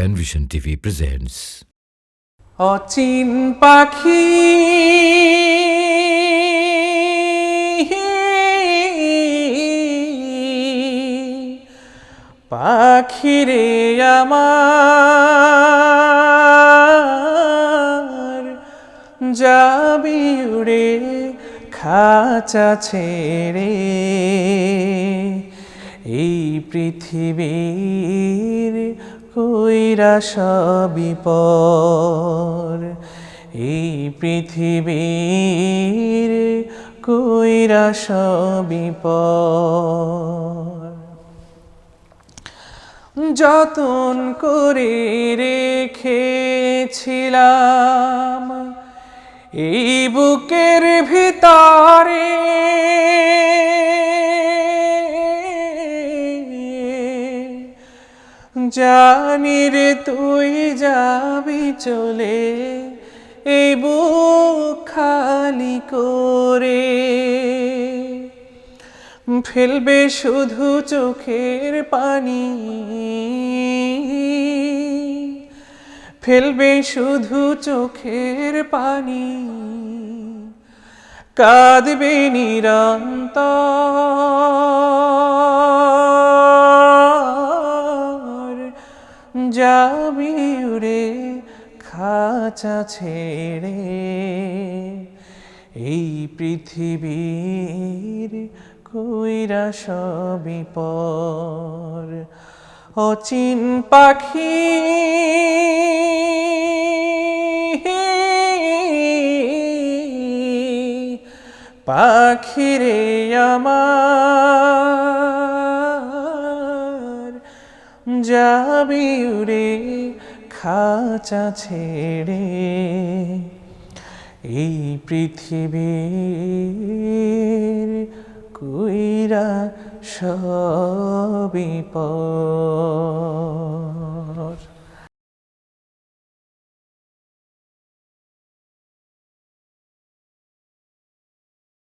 Penvision TV presents অচিন পাখি পাখিরে আমার যাবি উড়ে খাঁচা ছেড়ে। এই পৃথিবীর কইরা সবই পর। এই পৃথিবীর কইরা সবই পর। যতন করে রেখেছিলাম এই বুকের ভিতরে জানি রে তুই যাবি চলে, এই খালি করে। ফেলবে শুধু চোখের পানি, ফেলবে শুধু চোখের পানি। কাঁদবে নিরন্তর যাবি উড়ে খাঁচা ছেড়ে এই পৃথিবীর কইরা সবই পর। অচিন পাখি পাখিরে আমার যাবি রে খাঁচা ছেড়ে এই পৃথিবীর কুইরা সবই পর